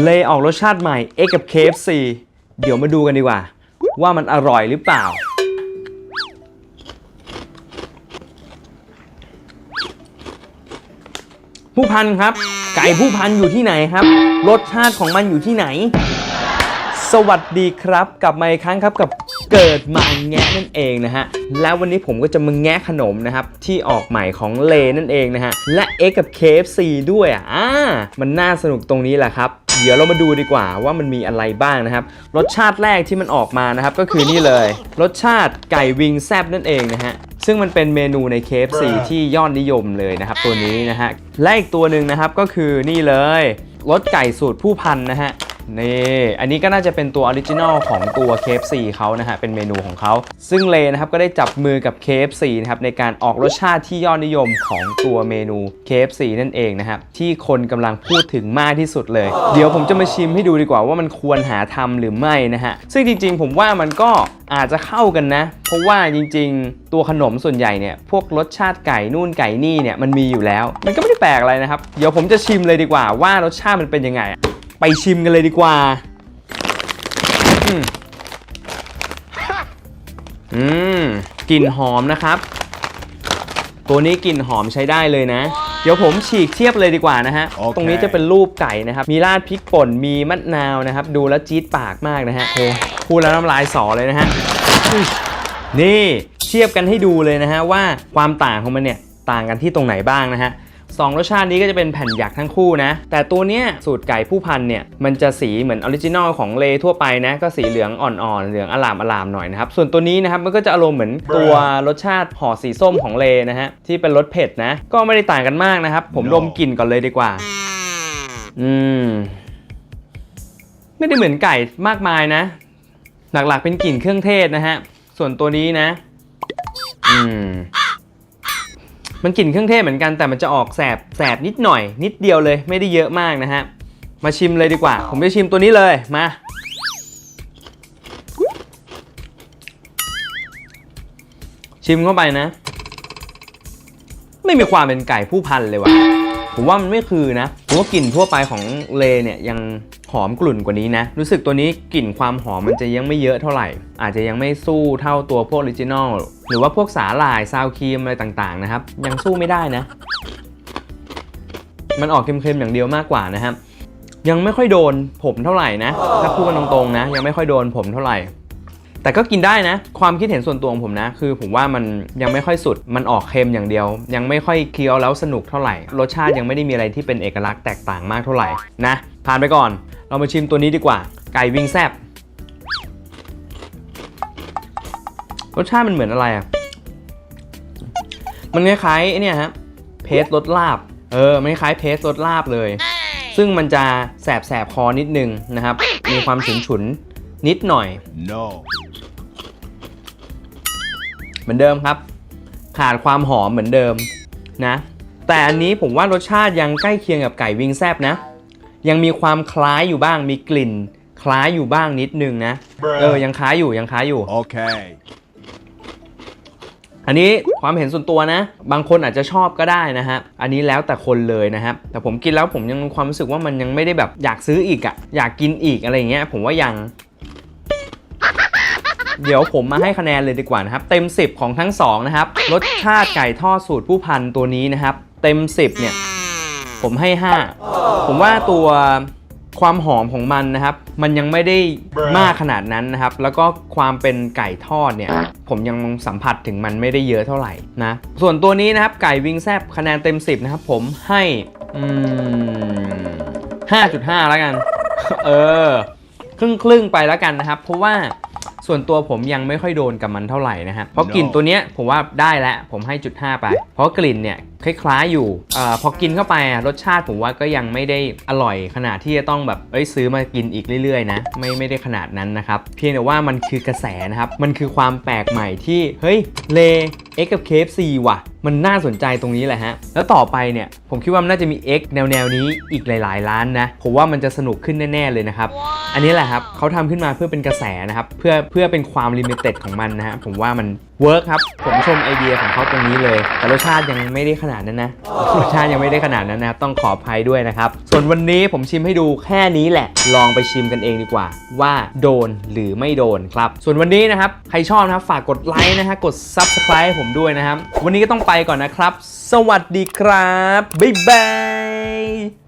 เลยออกรสชาติใหม่ X กับ KFC เดี๋ยวมาดูกันดีกว่า ว่ามันอร่อยหรือเปล่า ผู้พันครับ ไก่ผู้พันอยู่ที่ไหนครับ รสชาติของมันอยู่ที่ไหน สวัสดีครับกลับมาอีกครั้งครับกับเกิดมาแงะนั่นเองนะฮะ แล้ววันนี้ผมก็จะมาแงะขนมนะครับ ที่ออกใหม่ของเลนั่นเองนะฮะ และ X กับ KFC ด้วยอะอ่ามันน่าสนุกตรงนี้แหละครับ เดี๋ยวเรามาดูดีกว่าว่ามันมีอะไรบ้างนะครับ รสชาติแรกที่มันออกมานะครับ ก็คือนี่เลย รสชาติไก่วิงแซบนั่นเองนะฮะซึ่งมันเป็นเมนูใน KFC ที่ยอดนิยมเลยนะครับ ตัวนี้นะฮะและอีกตัวหนึ่งนะครับก็คือนี่เลยรสไก่สูตรผู้พันนะฮะ นี่ อันนี้ก็น่าจะเป็นตัวออริจินอลของตัว KFC เขานะฮะ เป็นเมนูของเขา ซึ่งเลนะครับก็ได้จับมือกับ KFC นะครับในการออกรสชาติที่ยอดนิยมของตัวเมนู KFC นั่นเองนะครับ ที่คนกำลังพูดถึงมากที่สุดเลย เดี๋ยวผมจะมาชิมให้ดูดีกว่าว่ามันควรหาทำหรือไม่นะฮะ ซึ่งจริงๆ ผมว่ามันก็อาจจะเข้ากันนะ เพราะว่าจริงๆ ตัวขนมส่วนใหญ่เนี่ย พวกรสชาติไก่นู่นไก่นี่เนี่ยมันมีอยู่แล้ว มันก็ไม่ได้แปลกอะไรนะครับ เดี๋ยวผมจะชิมเลยดีกว่าว่ารสชาติมันเป็นยังไง ไปชิมกันเลยดีกว่าอืมอืมกลิ่นหอมนะครับ ตัวนี้กลิ่นหอมใช้ได้เลยนะ เดี๋ยวผมฉีกเทียบเลยดีกว่านะฮะ โอเค ตรงนี้จะเป็นรูปไก่นะครับ มีราดพริกป่น มีมะนาวนะครับ ดูแล้วจี๊ดปากมากนะฮะโอ้พูดแล้วน้ำลายสอเลยนะฮะอุ้ยนี่เทียบกันให้ดูเลยนะฮะว่าความต่างของมันเนี่ยต่างกันที่ตรงไหนบ้างนะฮะ สองรสชาตินี้ก็จะเป็นแผ่นหยักทั้งคู่นะ แต่ตัวเนี้ยสูตรไก่ผู้พันเนี่ยมันจะสีเหมือนออริจินอลของเลทั่วไปนะ ก็สีเหลืองอ่อนๆ เหลืองอลามอลามหน่อยนะครับ ส่วนตัวนี้นะครับมันก็จะอารมณ์เหมือนตัวรสชาติห่อสีส้มของเลนะฮะที่เป็นรสเผ็ดนะ ก็ไม่ได้ต่างกันมากนะครับ ผมดมกลิ่นก่อนเลยดีกว่า อืม ไม่ได้เหมือนไก่มากมายนะ หลักๆเป็นกลิ่นเครื่องเทศนะฮะ ส่วนตัวนี้นะ อืม มันกลิ่นเครื่องเทศเหมือนกันแต่มันจะออกแสบแสบนิดหน่อย นิดเดียวเลยไม่ได้เยอะมากนะฮะ มาชิมเลยดีกว่า ผมจะชิมตัวนี้เลยมาชิมเข้าไปนะ ไม่มีความเป็นไก่ผู้พันเลยว่ะ ผมว่ามันไม่คือนะ ผมว่ากลิ่นทั่วไปของเลเนี่ยยัง หอมกลุ่นกว่านี้นะ รู้สึกตัวนี้กลิ่นความหอมมันจะยังไม่เยอะเท่าไหร่ อาจจะยังไม่สู้เท่าตัวพวกออริจินอลหรือว่าพวกสาหร่ายซาวครีมอะไรต่างๆนะครับ ยังสู้ไม่ได้นะ มันออกเค็มๆอย่างเดียวมากกว่านะครับ ยังไม่ค่อยโดนผมเท่าไหร่นะ ถ้าพูดกันตรงๆนะ ยังไม่ค่อยโดนผมเท่าไหร่ แต่ก็กินได้นะ ความคิดเห็นส่วนตัวของผมนะ คือผมว่ามันยังไม่ค่อยสุด มันออกเค็มอย่างเดียว ยังไม่ค่อยเคี้ยวแล้วสนุกเท่าไหร่ รสชาติยังไม่ได้มีอะไรที่เป็นเอกลักษณ์แตกต่างมากเท่าไหร่นะ ผ่านไปก่อน เรามาชิมตัวนี้ดีกว่า ไก่วิงแซบรสชาติมันเหมือนอะไรอะ มันคล้ายๆไอ้เนี่ยฮะ เพสรสลาบ เออ มันคล้ายเพสรสลาบเลย ซึ่งมันจะแสบๆคอนิดนึงนะครับ มีความฉุนๆนิดหน่อย No. เหมือนเดิมครับ ขาดความหอมเหมือนเดิมนะ แต่อันนี้ผมว่ารสชาติยังใกล้เคียงกับไก่วิงแซบนะ ยังมีความคล้ายอยู่บ้างมีกลิ่น คล้ายอยู่บ้างนิดนึงนะ เออยังคล้ายอยู่ยังคล้ายอยู่ Okay. อันนี้ความเห็นส่วนตัวนะ บางคนอาจจะชอบก็ได้นะฮะ อันนี้แล้วแต่คนเลยนะครับ แต่ผมกินแล้วผมยังมีความรู้สึกว่ามันยังไม่ได้แบบอยากซื้ออีกอะอยากกินอีกอะไรอย่างเงี้ย ผมว่ายัง เดี๋ยวผมมาให้คะแนนเลยดีกว่านะครับ เต็ม 10 ของทั้งสองนะครับ รสชาติไก่ทอดสูตรผู้พันตัวนี้นะครับ เต็ม 10 เนี่ย ผมให้ 5 ผมว่าตัวความหอมของมันนะครับ มันยังไม่ได้มากขนาดนั้นนะครับ แล้วก็ความเป็นไก่ทอดเนี่ย ผมยังสัมผัสถึงมันไม่ได้เยอะเท่าไหร่นะ ส่วนตัวนี้นะครับ ไก่วิงแซบคะแนนเต็ม 10 นะครับ ผมให้อืม5.5แล้วกัน เออ ครึ่งครึ่งไปแล้วกันนะครับ เพราะว่าส่วนตัวผมยังไม่ค่อยโดนกับมันเท่าไหร่นะฮะ เพราะกลิ่นตัวเนี้ยผมว่าได้แล้วผมให้จุด5ไป เพราะกลิ่นเนี่ย คล้ายๆอยู่อพอกินเข้าไปรสชาติผมว่าก็ยังไม่ได้อร่อยขนาดที่จะต้องแบบเอ้ยซื้อมากินอีกเรื่อยๆนะไม่ไม่ได้ขนาดนั้นนะครับ เพียงแต่ว่ามันคือกระแสนะครับ มันคือความแปลกใหม่ที่เฮ้ยเลเอ็กกับ KFC ว่ะ มันน่าสนใจตรงนี้แหละฮะ แล้วต่อไปเนี่ย ผมคิดว่ามันน่าจะมี X แนวแนวๆนี้อีกหลายๆล้านนะ ผมว่ามันจะสนุกขึ้นแน่ ๆ เลยนะครับ อันนี้แหละครับเขาทำขึ้นมาเพื่อเป็นกระแสนะครับ เพื่อเพื่อเป็นความลิมิเต็ดของมันนะฮะ ผมว่ามันเวิร์กครับ ผมชมไอเดียของเขาตรงนี้เลย แต่รสชาติยังไม่ได้ขนาดนั้นนะ รสชาติยังไม่ได้ขนาดนั้นนะครับ ต้องขออภัยด้วยนะครับ ส่วนวันนี้ผมชิมให้ดูแค่นี้แหละ ลองไปชิมกันเองดีกว่า ว่าโดนหรือไม่โดนครับ ส่วนวันนี้นะครับ ใครชอบนะครับ ฝากกดไลค์นะฮะ กด Subscribe ให้ผมด้วยนะครับ วันนี้ก็ต้องไปก่อนนะครับ สวัสดีครับ บ๊ายบาย